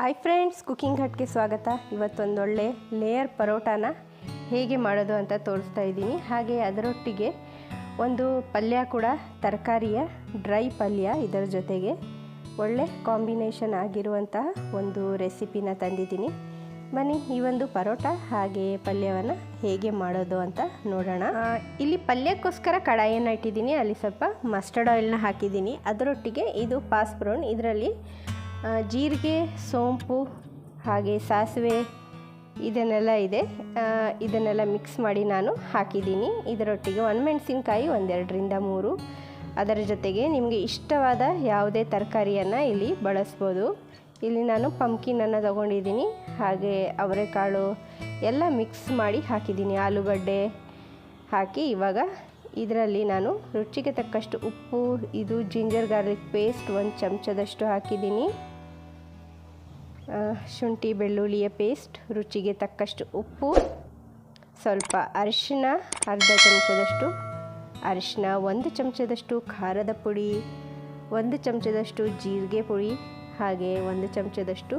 Hi friends cooking ಹಟ್ಗೆ ಸ್ವಾಗತ. ಇವತ್ತೊಂದೊಳ್ಳೆ layer ಪರೋಟಾನ ಹೇಗೆ ಮಾಡೋದು ಅಂತ ತೋರಿಸ್ತಾ ಇದ್ದೀನಿ. ಹಾಗೆ ಅದರೊಟ್ಟಿಗೆ ಒಂದು ಪಲ್ಯ ಕೂಡ, ತರಕಾರಿಯ ಡ್ರೈ ಪಲ್ಯ ಇದರ ಜೊತೆಗೆ. ಒಳ್ಳೆ ಕಾಂಬಿನೇಷನ್ ಆಗಿರುವಂತಹ ಒಂದು ರೆಸಿಪಿನ ತಂದಿದ್ದೀನಿ. ಬನ್ನಿ, ಈ ಒಂದು ಪರೋಟ ಹಾಗೆ ಪಲ್ಯವನ್ನು ಹೇಗೆ ಮಾಡೋದು ಅಂತ ನೋಡೋಣ. ಇಲ್ಲಿ ಪಲ್ಯಕ್ಕೋಸ್ಕರ ಕಡಾಯಿಯನ್ನು ಇಟ್ಟಿದ್ದೀನಿ. ಅಲ್ಲಿ ಸ್ವಲ್ಪ ಮಸ್ಟರ್ಡ್ ಆಯಿಲ್ನ ಹಾಕಿದ್ದೀನಿ. ಅದರೊಟ್ಟಿಗೆ ಇದು ಪಾಸ್ಪ್ರೋನ್. ಇದರಲ್ಲಿ ಜೀರಿಗೆ, ಸೋಂಪು ಹಾಗೆ ಸಾಸಿವೆ ಇದನ್ನೆಲ್ಲ ಇದೆ. ಇದನ್ನೆಲ್ಲ ಮಿಕ್ಸ್ ಮಾಡಿ ನಾನು ಹಾಕಿದ್ದೀನಿ. ಇದರೊಟ್ಟಿಗೆ ಒಣಮೆಣಸಿನ್ಕಾಯಿ ಒಂದೆರಡರಿಂದ ಮೂರು. ಅದರ ಜೊತೆಗೆ ನಿಮಗೆ ಇಷ್ಟವಾದ ಯಾವುದೇ ತರಕಾರಿಯನ್ನು ಇಲ್ಲಿ ಬಳಸ್ಬೋದು. ಇಲ್ಲಿ ನಾನು ಪಂಪ್ಕಿನನ್ನು ತಗೊಂಡಿದ್ದೀನಿ. ಹಾಗೆ ಅವರೆಕಾಳು ಎಲ್ಲ ಮಿಕ್ಸ್ ಮಾಡಿ ಹಾಕಿದ್ದೀನಿ. ಆಲೂಗಡ್ಡೆ ಹಾಕಿ ಇವಾಗ ಇದರಲ್ಲಿ ನಾನು ರುಚಿಗೆ ತಕ್ಕಷ್ಟು ಉಪ್ಪು, ಇದು ಜಿಂಜರ್ ಗಾರ್ಲಿಕ್ ಪೇಸ್ಟ್ ಒಂದು ಚಮಚದಷ್ಟು ಹಾಕಿದ್ದೀನಿ. ಶುಂಠಿ, ಬೆಳ್ಳುಳ್ಳಿಯ ಪೇಸ್ಟ್ ರುಚಿಗೆ ತಕ್ಕಷ್ಟು ಉಪ್ಪು, ಸ್ವಲ್ಪ ಅರಿಶಿನ, ಅರ್ಧ ಚಮಚದಷ್ಟು ಅರಿಶಿನ, ಒಂದು ಚಮಚದಷ್ಟು ಖಾರದ ಪುಡಿ, ಒಂದು ಚಮಚದಷ್ಟು ಜೀರಿಗೆ ಪುಡಿ, ಹಾಗೆ ಒಂದು ಚಮಚದಷ್ಟು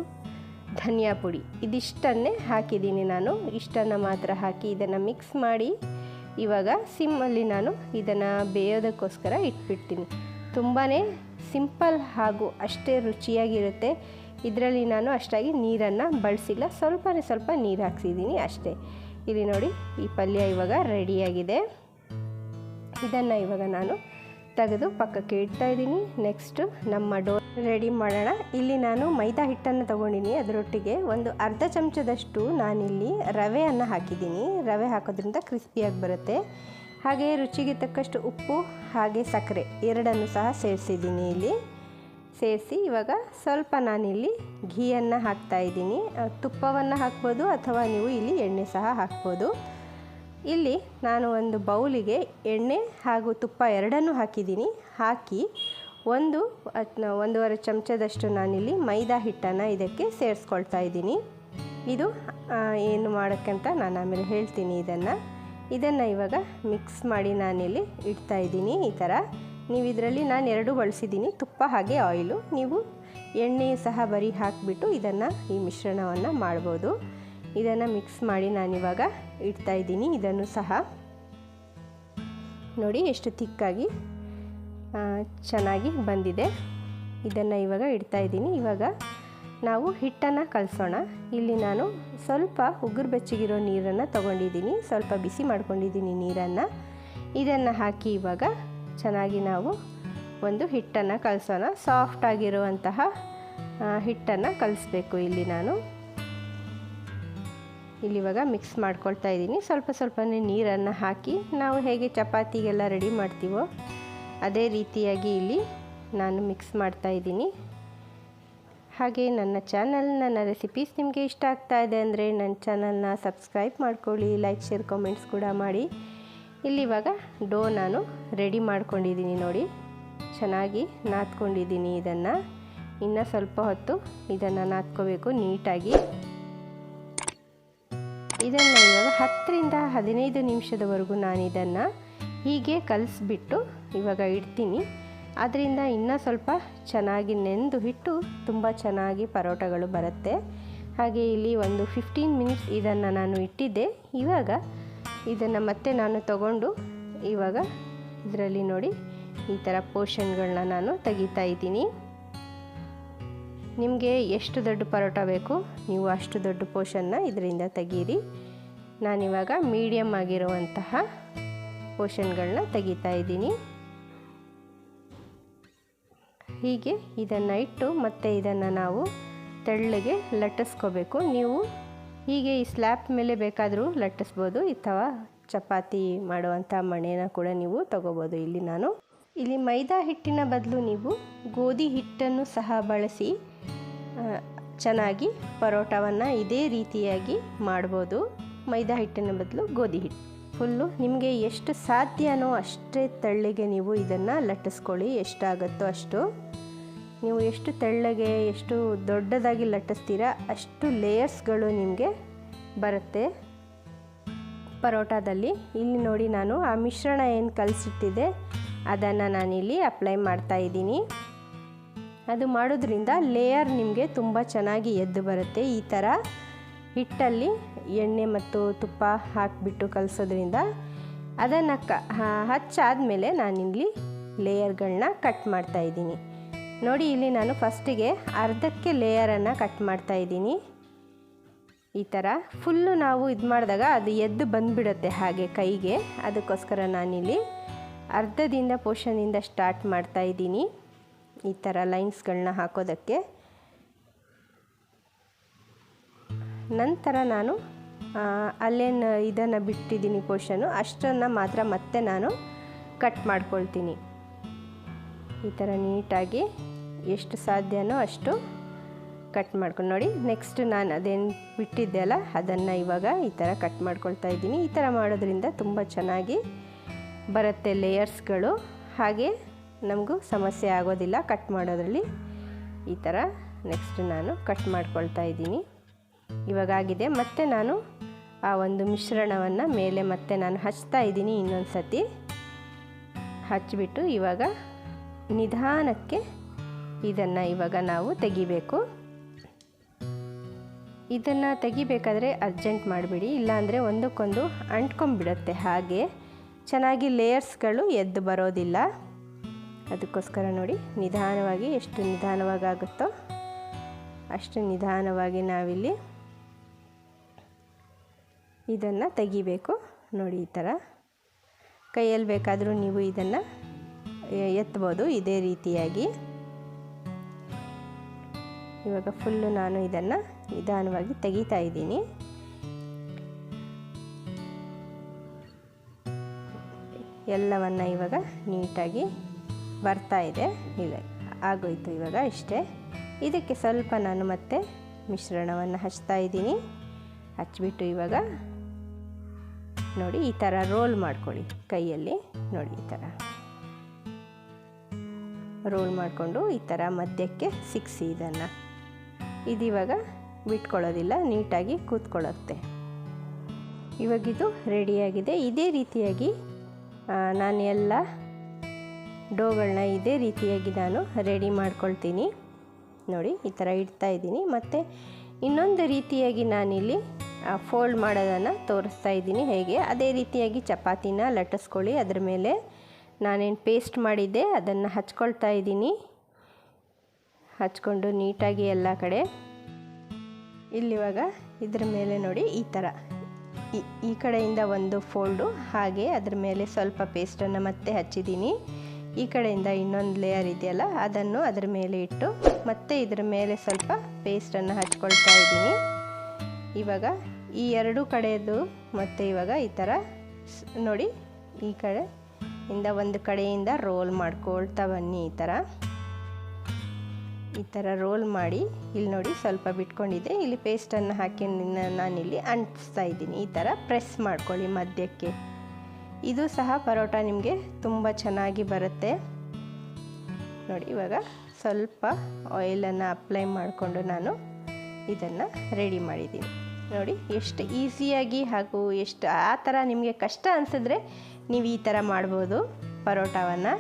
ಧನಿಯಾ ಪುಡಿ. ಇದಿಷ್ಟನ್ನೇ ಹಾಕಿದ್ದೀನಿ ನಾನು. ಇಷ್ಟನ್ನು ಮಾತ್ರ ಹಾಕಿ ಇದನ್ನು ಮಿಕ್ಸ್ ಮಾಡಿ ಇವಾಗ ಸಿಮ್ಮಲ್ಲಿ ನಾನು ಇದನ್ನು ಬೇಯೋದಕ್ಕೋಸ್ಕರ ಇಟ್ಬಿಡ್ತೀನಿ. ತುಂಬಾ ಸಿಂಪಲ್ ಹಾಗೂ ಅಷ್ಟೇ ರುಚಿಯಾಗಿರುತ್ತೆ. ಇದರಲ್ಲಿ ನಾನು ಅಷ್ಟಾಗಿ ನೀರನ್ನು ಬಳಸಿಲ್ಲ. ಸ್ವಲ್ಪನೇ ಸ್ವಲ್ಪ ನೀರು ಹಾಕ್ಸಿದ್ದೀನಿ ಅಷ್ಟೇ. ಇಲ್ಲಿ ನೋಡಿ, ಈ ಪಲ್ಯ ಇವಾಗ ರೆಡಿಯಾಗಿದೆ. ಇದನ್ನು ಇವಾಗ ನಾನು ತೆಗೆದು ಪಕ್ಕಕ್ಕೆ ಇಡ್ತಾ ಇದ್ದೀನಿ. ನೆಕ್ಸ್ಟು ನಮ್ಮ ಡೋ ರೆಡಿ ಮಾಡೋಣ. ಇಲ್ಲಿ ನಾನು ಮೈದಾ ಹಿಟ್ಟನ್ನು ತೊಗೊಂಡಿನಿ ಅದರೊಟ್ಟಿಗೆ ಒಂದು ಅರ್ಧ ಚಮಚದಷ್ಟು ನಾನಿಲ್ಲಿ ರವೆಯನ್ನು ಹಾಕಿದ್ದೀನಿ. ರವೆ ಹಾಕೋದ್ರಿಂದ ಕ್ರಿಸ್ಪಿಯಾಗಿ ಬರುತ್ತೆ. ಹಾಗೆ ರುಚಿಗೆ ತಕ್ಕಷ್ಟು ಉಪ್ಪು ಹಾಗೆ ಸಕ್ಕರೆ ಎರಡನ್ನು ಸಹ ಸೇರಿಸಿದ್ದೀನಿ ಇಲ್ಲಿ. ಸೇರಿಸಿ ಇವಾಗ ಸ್ವಲ್ಪ ನಾನಿಲ್ಲಿ ಘೀಯನ್ನು ಹಾಕ್ತಾ ಇದ್ದೀನಿ. ತುಪ್ಪವನ್ನು ಹಾಕ್ಬೋದು ಅಥವಾ ನೀವು ಇಲ್ಲಿ ಎಣ್ಣೆ ಸಹ ಹಾಕ್ಬೋದು. ಇಲ್ಲಿ ನಾನು ಒಂದು ಬೌಲಿಗೆ ಎಣ್ಣೆ ಹಾಗೂ ತುಪ್ಪ ಎರಡನ್ನೂ ಹಾಕಿದ್ದೀನಿ. ಹಾಕಿ ಒಂದು ಒಂದೂವರೆ ಚಮಚದಷ್ಟು ನಾನಿಲ್ಲಿ ಮೈದಾ ಹಿಟ್ಟನ್ನು ಇದಕ್ಕೆ ಸೇರಿಸ್ಕೊಳ್ತಾ ಇದ್ದೀನಿ. ಇದು ಏನು ಮಾಡೋಕ್ಕಂತ ನಾನು ಆಮೇಲೆ ಹೇಳ್ತೀನಿ ಇದನ್ನು. ಇದನ್ನು ಇವಾಗ ಮಿಕ್ಸ್ ಮಾಡಿ ನಾನಿಲ್ಲಿ ಇಡ್ತಾ ಇದ್ದೀನಿ ಈ ಥರ. ನೀವು ಇದರಲ್ಲಿ ನಾನು ಎರಡು ಬಳಸಿದ್ದೀನಿ, ತುಪ್ಪ ಹಾಗೆ ಆಯಿಲು ನೀವು ಎಣ್ಣೆ ಸಹ ಬರೀ ಹಾಕಿಬಿಟ್ಟು ಇದನ್ನು ಈ ಮಿಶ್ರಣವನ್ನು ಮಾಡ್ಬೋದು. ಇದನ್ನು ಮಿಕ್ಸ್ ಮಾಡಿ ನಾನಿವಾಗ ಇಡ್ತಾ ಇದ್ದೀನಿ. ಇದನ್ನು ಸಹ ನೋಡಿ ಎಷ್ಟು ತಿಕ್ಕಾಗಿ ಚೆನ್ನಾಗಿ ಬಂದಿದೆ. ಇದನ್ನು ಇವಾಗ ಇಡ್ತಾ ಇದ್ದೀನಿ. ಇವಾಗ ನಾವು ಹಿಟ್ಟನ್ನು ಕಲಸೋಣ. ಇಲ್ಲಿ ನಾನು ಸ್ವಲ್ಪ ಉಗುರು ಬೆಚ್ಚಗಿರೋ ನೀರನ್ನು ತಗೊಂಡಿದ್ದೀನಿ. ಸ್ವಲ್ಪ ಬಿಸಿ ಮಾಡ್ಕೊಂಡಿದ್ದೀನಿ ನೀರನ್ನು. ಇದನ್ನು ಹಾಕಿ ಇವಾಗ ಚೆನ್ನಾಗಿ ನಾವು ಒಂದು ಹಿಟ್ಟನ್ನು ಕಲಸೋಣ. ಸಾಫ್ಟ್ ಆಗಿರುವಂತಹ ಹಿಟ್ಟನ್ನು ಕಲಿಸ್ಬೇಕು ಇಲ್ಲಿ ನಾನು. ಇಲ್ಲಿ ಇವಾಗ ಮಿಕ್ಸ್ ಮಾಡ್ಕೊಳ್ತಾ ಇದ್ದೀನಿ. ಸ್ವಲ್ಪ ಸ್ವಲ್ಪನೇ ನೀರನ್ನು ಹಾಕಿ ನಾವು ಹೇಗೆ ಚಪಾತಿಗೆಲ್ಲ ರೆಡಿ ಮಾಡ್ತೀವೋ ಅದೇ ರೀತಿಯಾಗಿ ಇಲ್ಲಿ ನಾನು ಮಿಕ್ಸ್ ಮಾಡ್ತಾ ಇದ್ದೀನಿ. ಹಾಗೆ ನನ್ನ ಚಾನಲ್ ನನ್ನ ರೆಸಿಪೀಸ್ ನಿಮಗೆ ಇಷ್ಟ ಆಗ್ತಾ ಇದೆ ಅಂದರೆ ನನ್ನ ಚಾನಲ್ನ ಸಬ್ಸ್ಕ್ರೈಬ್ ಮಾಡ್ಕೊಳ್ಳಿ ಲೈಕ್ ಶೇರ್ ಕಾಮೆಂಟ್ಸ್ ಕೂಡ ಮಾಡಿ. ಇಲ್ಲಿ ಇವಾಗ ಡೋ ನಾನು ರೆಡಿ ಮಾಡ್ಕೊಂಡಿದ್ದೀನಿ ನೋಡಿ. ಚೆನ್ನಾಗಿ ನಾದ್ಕೊಂಡಿದ್ದೀನಿ ಇದನ್ನು. ಇನ್ನು ಸ್ವಲ್ಪ ಹೊತ್ತು ಇದನ್ನು ನಾದ್ಕೋಬೇಕು ನೀಟಾಗಿ. ಇದನ್ನು ಇವಾಗ ಹತ್ತರಿಂದ ಹದಿನೈದು ನಿಮಿಷದವರೆಗೂ ನಾನು ಇದನ್ನು ಹೀಗೆ ಕಲಿಸ್ಬಿಟ್ಟು ಇವಾಗ ಇಡ್ತೀನಿ. ಅದರಿಂದ ಇನ್ನೂ ಸ್ವಲ್ಪ ಚೆನ್ನಾಗಿ ನೆಂದು ಹಿಟ್ಟು ತುಂಬ ಚೆನ್ನಾಗಿ ಪರೋಟಗಳು ಬರುತ್ತೆ. ಹಾಗೆ ಇಲ್ಲಿ ಒಂದು ಫಿಫ್ಟೀನ್ ಮಿನಿಟ್ಸ್ ಇದನ್ನು ನಾನು ಇಟ್ಟಿದ್ದೆ. ಇವಾಗ ಇದನ್ನು ಮತ್ತೆ ನಾನು ತಗೊಂಡು ಇವಾಗ ಇದರಲ್ಲಿ ನೋಡಿ ಈ ಥರ ಪೋರ್ಷನ್ಗಳನ್ನ ನಾನು ತೆಗಿತಾ ಇದ್ದೀನಿ. ನಿಮಗೆ ಎಷ್ಟು ದೊಡ್ಡ ಪರೋಟ ಬೇಕು ನೀವು ಅಷ್ಟು ದೊಡ್ಡ ಪೋರ್ಷನ್ನ ಇದರಿಂದ ತೆಗೀರಿ. ನಾನಿವಾಗ ಮೀಡಿಯಮ್ ಆಗಿರುವಂತಹ ಪೋರ್ಷನ್ಗಳನ್ನ ತೆಗಿತಾ ಇದ್ದೀನಿ. ಹೀಗೆ ಇದನ್ನು ಇಟ್ಟು ಮತ್ತೆ ಇದನ್ನು ನಾವು ತೆಳ್ಳಗೆ ಲಟ್ಟಿಸ್ಕೋಬೇಕು. ನೀವು ಹೀಗೆ ಈ ಸ್ಲ್ಯಾಪ್ ಮೇಲೆ ಬೇಕಾದರೂ ಲಟ್ಟಿಸ್ಬೋದು. ಅಥವಾ ಚಪಾತಿ ಮಾಡುವಂಥ ಮಣೆನ ಕೂಡ ನೀವು ತಗೋಬೋದು. ಇಲ್ಲಿ ನಾನು ಇಲ್ಲಿ ಮೈದಾ ಹಿಟ್ಟಿನ ಬದಲು ನೀವು ಗೋಧಿ ಹಿಟ್ಟನ್ನು ಸಹ ಬಳಸಿ ಚೆನ್ನಾಗಿ ಪರೋಟವನ್ನು ಇದೇ ರೀತಿಯಾಗಿ ಮಾಡ್ಬೋದು. ಮೈದಾ ಹಿಟ್ಟಿನ ಬದಲು ಗೋಧಿ ಹಿಟ್ಟು ಫುಲ್ಲು ನಿಮಗೆ ಎಷ್ಟು ಸಾಧ್ಯನೋ ಅಷ್ಟೇ ತಳ್ಳಿಗೆ ನೀವು ಇದನ್ನು ಲಟ್ಟಿಸ್ಕೊಳ್ಳಿ. ಎಷ್ಟಾಗುತ್ತೋ ಅಷ್ಟು. ನೀವು ಎಷ್ಟು ತೆಳ್ಳಗೆ, ಎಷ್ಟು ದೊಡ್ಡದಾಗಿ ಲಟ್ಟಿಸ್ತೀರಾ, ಅಷ್ಟು ಲೇಯರ್ಸ್ಗಳು ನಿಮಗೆ ಬರುತ್ತೆ. ಪರೋಟಾದಲ್ಲಿ ಇಲ್ಲಿ ನೋಡಿ ನಾನು ಆ ಮಿಶ್ರಣ ಏನು ಕಲಿಸಿಟ್ಟಿದೆ ಅದನ್ನು ನಾನಿಲ್ಲಿ ಅಪ್ಲೈ ಮಾಡ್ತಾ ಇದ್ದೀನಿ. ಅದು ಮಾಡೋದ್ರಿಂದ ಲೇಯರ್ ನಿಮಗೆ ತುಂಬ ಚೆನ್ನಾಗಿ ಎದ್ದು ಬರುತ್ತೆ. ಈ ಥರ ಹಿಟ್ಟಲ್ಲಿ ಎಣ್ಣೆ ಮತ್ತು ತುಪ್ಪ ಹಾಕಿಬಿಟ್ಟು ಕಲಿಸೋದ್ರಿಂದ ಅದನ್ನು ಕ ಹಚ್ಚಾದ ಮೇಲೆ ನಾನಿಲ್ಲಿ ಲೇಯರ್ಗಳನ್ನ ಕಟ್ ಮಾಡ್ತಾ ಇದ್ದೀನಿ. ನೋಡಿ, ಇಲ್ಲಿ ನಾನು ಫಸ್ಟಿಗೆ ಅರ್ಧಕ್ಕೆ ಲೇಯರನ್ನು ಕಟ್ ಮಾಡ್ತಾ ಇದ್ದೀನಿ. ಈ ಥರ ಫುಲ್ಲು ನಾವು ಇದು ಮಾಡಿದಾಗ ಅದು ಎದ್ದು ಬಂದುಬಿಡುತ್ತೆ ಹಾಗೆ ಕೈಗೆ. ಅದಕ್ಕೋಸ್ಕರ ನಾನಿಲ್ಲಿ ಅರ್ಧದಿಂದ ಪೋರ್ಷನಿಂದ ಸ್ಟಾರ್ಟ್ ಮಾಡ್ತಾ ಇದ್ದೀನಿ. ಈ ಥರ ಲೈನ್ಸ್ಗಳನ್ನ ಹಾಕೋದಕ್ಕೆ. ನಂತರ ನಾನು ಅಲ್ಲೇನು ಇದನ್ನು ಬಿಟ್ಟಿದ್ದೀನಿ ಪೋರ್ಷನು ಅಷ್ಟನ್ನು ಮಾತ್ರ ಮತ್ತೆ ನಾನು ಕಟ್ ಮಾಡ್ಕೊಳ್ತೀನಿ. ಈ ಥರ ನೀಟಾಗಿ ಎಷ್ಟು ಸಾಧ್ಯನೋ ಅಷ್ಟು ಕಟ್ ಮಾಡ್ಕೊಂಡು ನೋಡಿ. ನೆಕ್ಸ್ಟ್ ನಾನು ಅದೇನು ಬಿಟ್ಟಿದ್ದೆ ಅಲ್ಲ ಅದನ್ನು ಇವಾಗ ಈ ಥರ ಕಟ್ ಮಾಡ್ಕೊಳ್ತಾ ಇದ್ದೀನಿ. ಈ ಥರ ಮಾಡೋದ್ರಿಂದ ತುಂಬ ಚೆನ್ನಾಗಿ ಬರುತ್ತೆ ಲೇಯರ್ಸ್ಗಳು. ಹಾಗೆ ನಮಗೂ ಸಮಸ್ಯೆ ಆಗೋದಿಲ್ಲ ಕಟ್ ಮಾಡೋದ್ರಲ್ಲಿ. ಈ ಥರ ನೆಕ್ಸ್ಟ್ ನಾನು ಕಟ್ ಮಾಡ್ಕೊಳ್ತಾ ಇದ್ದೀನಿ. ಇವಾಗಾಗಿದೆ ಮತ್ತೆ ನಾನು ಆ ಒಂದು ಮಿಶ್ರಣವನ್ನು ಮೇಲೆ ಮತ್ತೆ ನಾನು ಹಚ್ತಾ ಇದ್ದೀನಿ ಇನ್ನೊಂದು ಸತಿ ಹಚ್ಚಿಬಿಟ್ಟು ಇವಾಗ ನಿಧಾನಕ್ಕೆ ಇದನ್ನು ಇವಾಗ ನಾವು ತೆಗಿಬೇಕು. ಇದನ್ನು ತೆಗಿಬೇಕಾದ್ರೆ ಅರ್ಜೆಂಟ್ ಮಾಡಿಬಿಡಿ, ಇಲ್ಲಾಂದರೆ ಒಂದಕ್ಕೊಂದು ಅಂಟ್ಕೊಂಬಿಡುತ್ತೆ ಹಾಗೆ. ಚೆನ್ನಾಗಿ ಲೇಯರ್ಸ್ಗಳು ಎದ್ದು ಬರೋದಿಲ್ಲ. ಅದಕ್ಕೋಸ್ಕರ ನೋಡಿ, ನಿಧಾನವಾಗಿ ಎಷ್ಟು ನಿಧಾನವಾಗಿ ಆಗುತ್ತೋ ಅಷ್ಟು ನಿಧಾನವಾಗಿ ನಾವಿಲ್ಲಿ ಇದನ್ನು ತೆಗಿಬೇಕು. ನೋಡಿ ಈ ಥರ. ಕೈಯಲ್ಲಿ ಬೇಕಾದರೂ ನೀವು ಇದನ್ನು ಎತ್ಬೋದು, ಇದೇ ರೀತಿಯಾಗಿ. ಇವಾಗ ಫುಲ್ಲು ನಾನು ಇದನ್ನು ನಿಧಾನವಾಗಿ ತೆಗಿತಾ ಇದ್ದೀನಿ. ಎಲ್ಲವನ್ನು ಇವಾಗ ನೀಟಾಗಿ ಬರ್ತಾ ಇದೆ. ಇಲ್ಲ ಆಗೋಯ್ತು ಇವಾಗ ಇಷ್ಟೇ. ಇದಕ್ಕೆ ಸ್ವಲ್ಪ ನಾನು ಮತ್ತೆ ಮಿಶ್ರಣವನ್ನು ಹಚ್ತಾ ಇದ್ದೀನಿ. ಹಚ್ಚಿಬಿಟ್ಟು ಇವಾಗ ನೋಡಿ ಈ ಥರ ರೋಲ್ ಮಾಡ್ಕೊಳ್ಳಿ ಕೈಯಲ್ಲಿ. ನೋಡಿ ಈ ಥರ. ರೋಲ್ ಮಾಡಿಕೊಂಡು ಈ ಥರ ಮಧ್ಯಕ್ಕೆ ಸಿಕ್ಸಿ ಇದನ್ನು. ಇದಿವಾಗ ಬಿಟ್ಕೊಳ್ಳೋದಿಲ್ಲ, ನೀಟಾಗಿ ಕೂತ್ಕೊಳ್ಳುತ್ತೆ. ಇವಾಗಿದು ರೆಡಿಯಾಗಿದೆ ಇದೇ ರೀತಿಯಾಗಿ ನಾನು ಎಲ್ಲ ಡೋಗಳನ್ನ ಇದೇ ರೀತಿಯಾಗಿ ನಾನು ರೆಡಿ ಮಾಡ್ಕೊಳ್ತೀನಿ. ನೋಡಿ, ಈ ಥರ ಇಡ್ತಾ ಇದ್ದೀನಿ. ಮತ್ತು ಇನ್ನೊಂದು ರೀತಿಯಾಗಿ ನಾನಿಲ್ಲಿ ಫೋಲ್ಡ್ ಮಾಡೋದನ್ನು ತೋರಿಸ್ತಾ ಇದ್ದೀನಿ ಹೇಗೆ. ಅದೇ ರೀತಿಯಾಗಿ ಚಪಾತಿನ ಲಟ್ಟಿಸ್ಕೊಳ್ಳಿ. ಅದ್ರ ಮೇಲೆ ನಾನೇನು ಪೇಸ್ಟ್ ಮಾಡಿದ್ದೆ, ಅದನ್ನು ಹಚ್ಕೊಳ್ತಾ ಇದ್ದೀನಿ. ಹಚ್ಕೊಂಡು ನೀಟಾಗಿ ಎಲ್ಲ ಕಡೆ ಇಲ್ಲಿವಾಗ ಇದ್ರ ಮೇಲೆ ನೋಡಿ ಈ ಥರ. ಈ ಕಡೆಯಿಂದ ಒಂದು ಫೋಲ್ಡು, ಹಾಗೆ ಅದ್ರ ಮೇಲೆ ಸ್ವಲ್ಪ ಪೇಸ್ಟನ್ನು ಮತ್ತೆ ಹಚ್ಚಿದ್ದೀನಿ. ಈ ಕಡೆಯಿಂದ ಇನ್ನೊಂದು ಲೇಯರ್ ಇದೆಯಲ್ಲ, ಅದನ್ನು ಅದ್ರ ಮೇಲೆ ಇಟ್ಟು ಮತ್ತೆ ಇದ್ರ ಮೇಲೆ ಸ್ವಲ್ಪ ಪೇಸ್ಟನ್ನು ಹಚ್ಕೊಳ್ತಾ ಇದ್ದೀನಿ. ಇವಾಗ ಈ ಎರಡು ಕಡೆಯದು ಮತ್ತು ಇವಾಗ ಈ ಥರ ನೋಡಿ ಈ ಕಡೆ ಇಂದ ಒಂದು ಕಡೆಯಿಂದ ರೋಲ್ ಮಾಡ್ಕೊಳ್ತಾ ಬನ್ನಿ ಈ ಥರ. ಈ ಥರ ರೋಲ್ ಮಾಡಿ ಇಲ್ಲಿ ನೋಡಿ ಸ್ವಲ್ಪ ಬಿಟ್ಕೊಂಡಿದ್ದೆ. ಇಲ್ಲಿ ಪೇಸ್ಟನ್ನು ಹಾಕಿ ನಾನಿಲ್ಲಿ ಅಂಟಿಸ್ತಾ ಇದ್ದೀನಿ. ಈ ಥರ ಪ್ರೆಸ್ ಮಾಡ್ಕೊಳ್ಳಿ ಮಧ್ಯಕ್ಕೆ. ಇದು ಸಹ ಪರೋಟ ನಿಮಗೆ ತುಂಬ ಚೆನ್ನಾಗಿ ಬರುತ್ತೆ. ನೋಡಿ, ಇವಾಗ ಸ್ವಲ್ಪ ಆಯಿಲನ್ನು ಅಪ್ಲೈ ಮಾಡಿಕೊಂಡು ನಾನು ಇದನ್ನು ರೆಡಿ ಮಾಡಿದ್ದೀನಿ. ನೋಡಿ, ಎಷ್ಟು ಈಸಿಯಾಗಿ ಹಾಗೂ ಎಷ್ಟು ಆ ಥರ ನಿಮಗೆ ಕಷ್ಟ ಅನಿಸಿದ್ರೆ ನೀವು ಈ ಥರ ಮಾಡ್ಬೋದು ಪರೋಟವನ್ನು.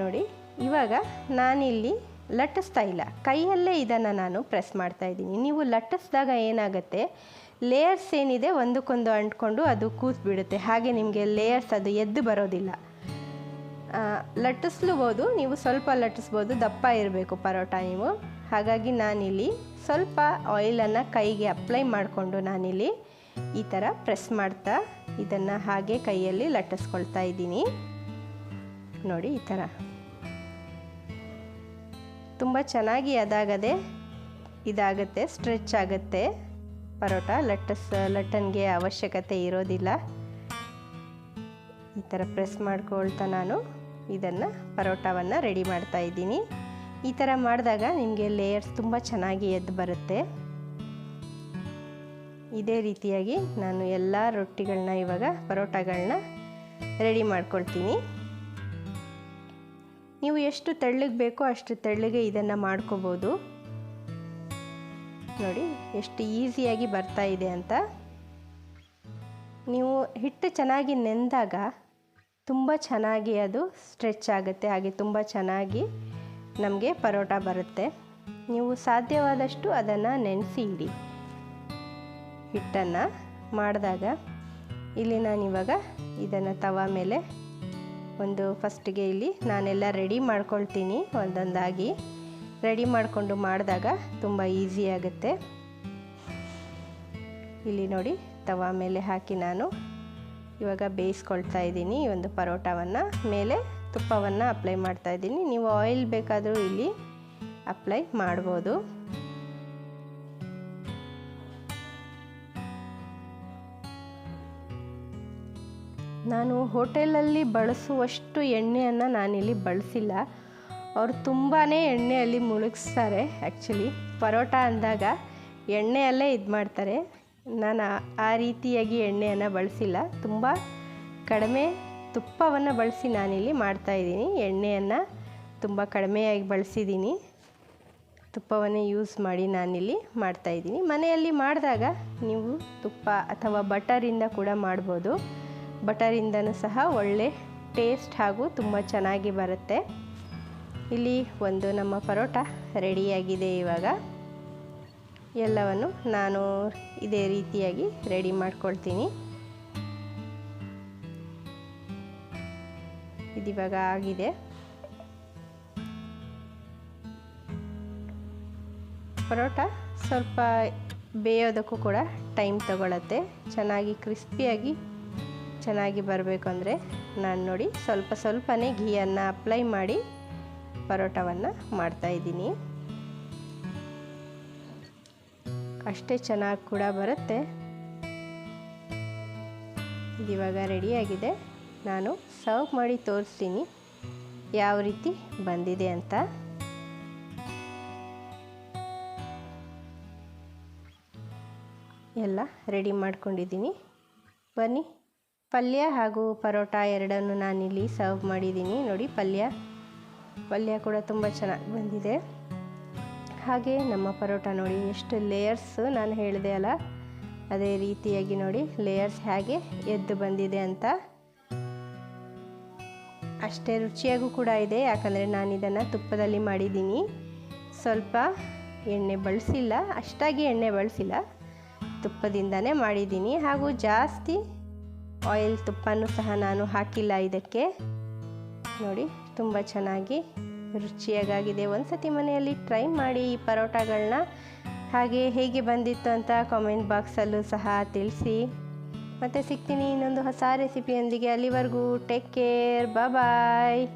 ನೋಡಿ, ಇವಾಗ ನಾನಿಲ್ಲಿ ಲಟ್ಟಿಸ್ತಾ ಇಲ್ಲ. ಕೈಯಲ್ಲೇ ಇದನ್ನು ನಾನು ಪ್ರೆಸ್ ಮಾಡ್ತಾ ಇದ್ದೀನಿ. ನೀವು ಲಟ್ಟಿಸಿದಾಗ ಏನಾಗುತ್ತೆ, ಲೇಯರ್ಸ್ ಏನಿದೆ ಒಂದಕ್ಕೊಂದು ಅಂಟ್ಕೊಂಡು ಅದು ಕೂತ್ಬಿಡುತ್ತೆ. ಹಾಗೆ ನಿಮಗೆ ಲೇಯರ್ಸ್ ಅದು ಎದ್ದು ಬರೋದಿಲ್ಲ. ಲಟ್ಟಿಸ್ಲೂಬೋದು, ನೀವು ಸ್ವಲ್ಪ ಲಟ್ಟಿಸ್ಬೋದು, ದಪ್ಪ ಇರಬೇಕು ಪರೋಟ ನೀವು ಹಾಗಾಗಿ ನಾನಿಲ್ಲಿ ಸ್ವಲ್ಪ ಆಯಿಲನ್ನು ಕೈಗೆ ಅಪ್ಲೈ ಮಾಡಿಕೊಂಡು ನಾನಿಲ್ಲಿ ಈ ಥರ ಪ್ರೆಸ್ ಮಾಡ್ತಾ ಇದನ್ನು ಹಾಗೆ ಕೈಯಲ್ಲಿ ಲಟ್ಟಿಸ್ಕೊಳ್ತಾ ಇದ್ದೀನಿ. ನೋಡಿ ಈ ಥರ. ತುಂಬ ಚೆನ್ನಾಗಿ ಅದಾಗದೆ ಇದಾಗುತ್ತೆ, ಸ್ಟ್ರೆಚ್ ಆಗುತ್ತೆ. ಪರೋಟ, ಲಟ್ಟಸ್, ಲಟ್ಟನ್ಗೆ ಅವಶ್ಯಕತೆ ಇರೋದಿಲ್ಲ. ಈ ಥರ ಪ್ರೆಸ್ ಮಾಡ್ಕೊಳ್ತಾ ನಾನು ಇದನ್ನು, ಪರೋಟವನ್ನು ರೆಡಿ ಮಾಡ್ತಾ ಇದ್ದೀನಿ. ಈ ಥರ ಮಾಡಿದಾಗ ನಿಮಗೆ ಲೇಯರ್ಸ್ ತುಂಬ ಚೆನ್ನಾಗಿ ಎದ್ದು ಬರುತ್ತೆ. ಇದೇ ರೀತಿಯಾಗಿ ನಾನು ಎಲ್ಲ ರೊಟ್ಟಿಗಳನ್ನ ಇವಾಗ ಪರೋಟಗಳನ್ನ ರೆಡಿ ಮಾಡ್ಕೊಳ್ತೀನಿ. ನೀವು ಎಷ್ಟು ತೆಳ್ಳಗೆ ಬೇಕೋ ಅಷ್ಟು ತೆಳ್ಳಗೆ ಇದನ್ನು ಮಾಡ್ಕೋಬೋದು. ನೋಡಿ, ಎಷ್ಟು ಈಸಿಯಾಗಿ ಬರ್ತಾ ಇದೆ ಅಂತ. ನೀವು ಹಿಟ್ಟು ಚೆನ್ನಾಗಿ ನೆಂದಾಗ ತುಂಬ ಚೆನ್ನಾಗಿ ಅದು ಸ್ಟ್ರೆಚ್ ಆಗುತ್ತೆ, ಹಾಗೆ ತುಂಬ ಚೆನ್ನಾಗಿ ನಮಗೆ ಪರೋಟ ಬರುತ್ತೆ. ನೀವು ಸಾಧ್ಯವಾದಷ್ಟು ಅದನ್ನು ನೆನೆಸಿ ಇಡಿ ಹಿಟ್ಟನ್ನು ಮಾಡಿದಾಗ ಇಲ್ಲಿ ನಾನಿವಾಗ ಇದನ್ನು ತವ ಮೇಲೆ ಒಂದು ಫಸ್ಟಿಗೆ ಇಲ್ಲಿ ನಾನೆಲ್ಲ ರೆಡಿ ಮಾಡ್ಕೊಳ್ತೀನಿ ಒಂದೊಂದಾಗಿ. ರೆಡಿ ಮಾಡಿಕೊಂಡು ಮಾಡಿದಾಗ ತುಂಬ ಈಸಿ ಆಗುತ್ತೆ. ಇಲ್ಲಿ ನೋಡಿ, ತವ ಮೇಲೆ ಹಾಕಿ ನಾನು ಇವಾಗ ಬೇಯಿಸ್ಕೊಳ್ತಾ ಇದ್ದೀನಿ ಈ ಒಂದು ಪರೋಟವನ್ನು. ಮೇಲೆ ತುಪ್ಪವನ್ನು ಅಪ್ಲೈ ಮಾಡ್ತಾ ಇದ್ದೀನಿ. ನೀವು ಆಯಿಲ್ ಬೇಕಾದರೂ ಇಲ್ಲಿ ಅಪ್ಲೈ ಮಾಡ್ಬೋದು. ನಾನು ಹೋಟೆಲಲ್ಲಿ ಬಳಸುವಷ್ಟು ಎಣ್ಣೆಯನ್ನು ನಾನಿಲ್ಲಿ ಬಳಸಿಲ್ಲ. ಅವರು ತುಂಬಾ ಎಣ್ಣೆಯಲ್ಲಿ ಮುಳುಗಿಸ್ತಾರೆ ಆ್ಯಕ್ಚುಲಿ ಪರೋಟ ಅಂದಾಗ ಎಣ್ಣೆಯಲ್ಲೇ ಇದು ಮಾಡ್ತಾರೆ. ನಾನು ಆ ರೀತಿಯಾಗಿ ಎಣ್ಣೆಯನ್ನು ಬಳಸಿಲ್ಲ. ತುಂಬ ಕಡಿಮೆ ತುಪ್ಪವನ್ನು ಬಳಸಿ ನಾನಿಲ್ಲಿ ಮಾಡ್ತಾಯಿದ್ದೀನಿ ಎಣ್ಣೆಯನ್ನು ತುಂಬ ಕಡಿಮೆಯಾಗಿ ಬಳಸಿದ್ದೀನಿ. ತುಪ್ಪವನ್ನೇ ಯೂಸ್ ಮಾಡಿ ನಾನಿಲ್ಲಿ ಮಾಡ್ತಾಯಿದ್ದೀನಿ ಮನೆಯಲ್ಲಿ ಮಾಡಿದಾಗ ನೀವು ತುಪ್ಪ ಅಥವಾ ಬಟರಿಂದ ಕೂಡ ಮಾಡ್ಬೋದು. ಬಟರಿಂದನೂ ಸಹ ಒಳ್ಳೆ ಟೇಸ್ಟ್ ಹಾಗೂ ತುಂಬ ಚೆನ್ನಾಗಿ ಬರುತ್ತೆ. ಇಲ್ಲಿ ಒಂದು ನಮ್ಮ ಪರೋಟ ರೆಡಿಯಾಗಿದೆ ಇವಾಗ. ಎಲ್ಲವನ್ನು ನಾನು ಇದೇ ರೀತಿಯಾಗಿ ರೆಡಿ ಮಾಡ್ಕೊಳ್ತೀನಿ. ಇದಿವಾಗ ಆಗಿದೆ. ಪರೋಟ ಸ್ವಲ್ಪ ಬೇಯೋದಕ್ಕೂ ಕೂಡ ಟೈಮ್ ತಗೊಳತ್ತೆ. ಚೆನ್ನಾಗಿ ಕ್ರಿಸ್ಪಿಯಾಗಿ ಚೆನ್ನಾಗಿ ಬರಬೇಕು ಅಂದರೆ ನಾನು ನೋಡಿ ಸ್ವಲ್ಪ ಸ್ವಲ್ಪನೇ ಘೀಯನ್ನು ಅಪ್ಲೈ ಮಾಡಿ ಪರೋಟವನ್ನು ಮಾಡ್ತಾಯಿದ್ದೀನಿ ಅಷ್ಟೇ ಚೆನ್ನಾಗಿ ಕೂಡ ಬರುತ್ತೆ. ಇದಿವಾಗ ರೆಡಿಯಾಗಿದೆ ನಾನು ಸರ್ವ್ ಮಾಡಿ ತೋರಿಸ್ತೀನಿ ಯಾವ ರೀತಿ ಬಂದಿದೆ ಅಂತ. ಎಲ್ಲ ರೆಡಿ ಮಾಡ್ಕೊಂಡಿದ್ದೀನಿ. ಬನ್ನಿ. ಪಲ್ಯ ಹಾಗೂ ಪರೋಟ ಎರಡನ್ನು ನಾನಿಲ್ಲಿ ಸರ್ವ್ ಮಾಡಿದ್ದೀನಿ. ನೋಡಿ, ಪಲ್ಯ. ಪಲ್ಯ ಕೂಡ ತುಂಬ ಚೆನ್ನಾಗಿ ಬಂದಿದೆ. ಹಾಗೆ ನಮ್ಮ ಪರೋಟ ನೋಡಿ, ಎಷ್ಟು ಲೇಯರ್ಸು ನಾನು ಹೇಳಿದೆ ಅಲ್ಲ? ಅದೇ ರೀತಿಯಾಗಿ ನೋಡಿ ಲೇಯರ್ಸ್ ಹೇಗೆ ಎದ್ದು ಬಂದಿದೆ ಅಂತ. ಅಷ್ಟೇ ರುಚಿಯಾಗೂ ಕೂಡ ಇದೆ, ಯಾಕಂದರೆ ನಾನು ಇದನ್ನು ತುಪ್ಪದಲ್ಲಿ ಮಾಡಿದ್ದೀನಿ. ಸ್ವಲ್ಪ ಎಣ್ಣೆ ಬಳಸಿಲ್ಲ, ಅಷ್ಟಾಗಿ ಎಣ್ಣೆ ಬಳಸಿಲ್ಲ. ತುಪ್ಪದಿಂದನೇ ಮಾಡಿದ್ದೀನಿ. ಹಾಗೂ ಜಾಸ್ತಿ ಆಯಿಲ್ ತುಪ್ಪನೂ ಸಹ ನಾನು ಹಾಕಿಲ್ಲ ಇದಕ್ಕೆ. ನೋಡಿ, ತುಂಬ ಚೆನ್ನಾಗಿ ರುಚಿಯಾಗಿದೆ ಒಂದು ಸತಿ ಮನೆಯಲ್ಲಿ ಟ್ರೈ ಮಾಡಿ ಈ ಪರೋಟಗಳನ್ನ ಹಾಗೆ ಹೇಗೆ ಬಂದಿತ್ತು ಅಂತ ಕಾಮೆಂಟ್ ಬಾಕ್ಸಲ್ಲೂ ಸಹ ತಿಳಿಸಿ. ಮತ್ತು ಸಿಗ್ತೀನಿ ಇನ್ನೊಂದು ಹೊಸ ರೆಸಿಪಿಯೊಂದಿಗೆ ಅಲ್ಲಿವರೆಗೂ ಟೇಕ್ ಕೇರ್ ಬಾಯ್